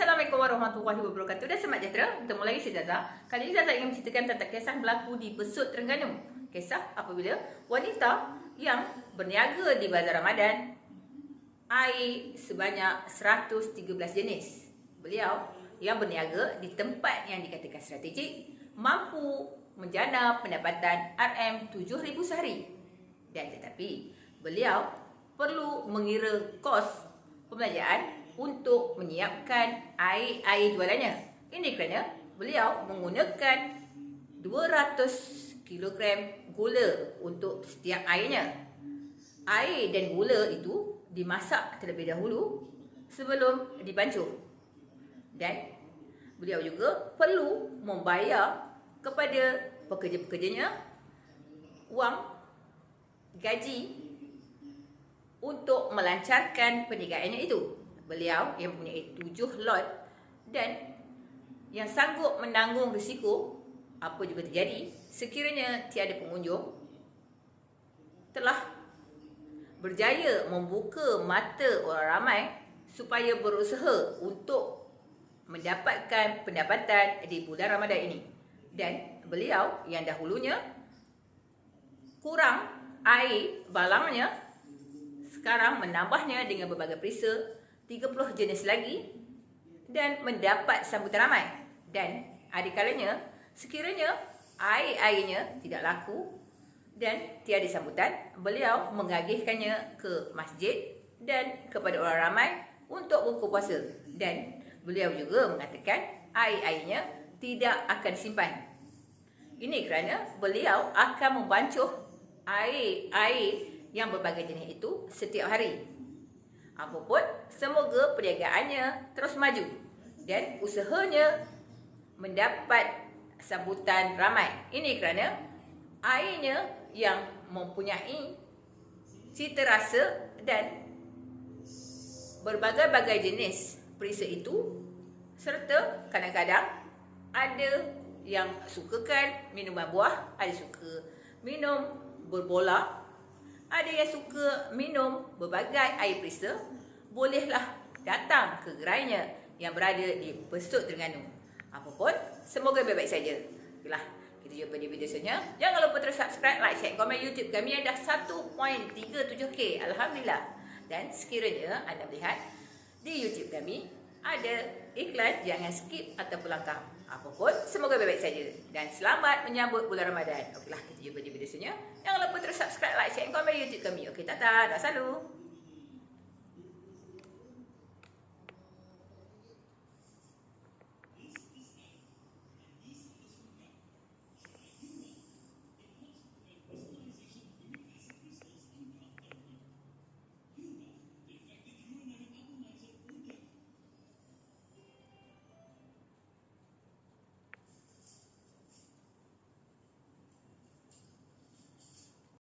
Assalamualaikum warahmatullahi wabarakatuh. Dan selamat sejahtera. Bertemu lagi saya Zaza. Kali ini Zaza ingin menceritakan tentang kisah berlaku di Besut Terengganu. Kisah apabila wanita yang berniaga di Bazar Ramadan Air sebanyak 113 jenis. Beliau yang berniaga di tempat yang dikatakan strategik Mampu menjana pendapatan RM7,000 sehari. Dan tetapi beliau perlu mengira kos pembelanjaan untuk menyiapkan air-air jualannya. Ini kerana beliau menggunakan 200 kg gula untuk setiap airnya. Air dan gula itu dimasak terlebih dahulu sebelum dipancung. Dan beliau juga perlu membayar kepada pekerja-pekerjanya wang gaji untuk melancarkan perniagaannya itu beliau yang mempunyai tujuh lot dan yang sanggup menanggung risiko apa juga terjadi sekiranya tiada pengunjung telah berjaya membuka mata orang ramai supaya berusaha untuk mendapatkan pendapatan di bulan Ramadan ini. Dan beliau yang dahulunya kurang air balangnya sekarang menambahnya dengan berbagai perisa 30 jenis lagi dan mendapat sambutan ramai. Dan adikalanya, sekiranya air-airnya tidak laku dan tiada sambutan, beliau mengagihkannya ke masjid dan kepada orang ramai untuk buku puasa. Dan beliau juga mengatakan air-airnya tidak akan simpan. Ini kerana beliau akan membancuh air-air yang berbagai jenis itu setiap hari. Apapun, semoga perniagaannya terus maju dan usahanya mendapat sambutan ramai. Ini kerana airnya yang mempunyai cita rasa dan berbagai-bagai jenis perisa itu serta kadang-kadang ada yang sukakan minuman buah, ada suka minum berbola ada yang suka minum berbagai air perisa, bolehlah datang ke gerainya yang berada di Besut Terengganu. Apapun, semoga baik-baik saja. Itulah, kita jumpa di video selanjutnya. Jangan lupa terus subscribe, like, share, komen YouTube kami yang dah 1.37k. Alhamdulillah. Dan sekiranya anda melihat di YouTube kami ada iklan, jangan skip ataupun langkah. Apapun, semoga baik-baik saja. Dan selamat menyambut bulan Ramadan. Okeylah, kita jumpa di video selanjutnya. Jangan lupa terus subscribe, like, share, komen YouTube kami. Okey, tata. Dah selalu.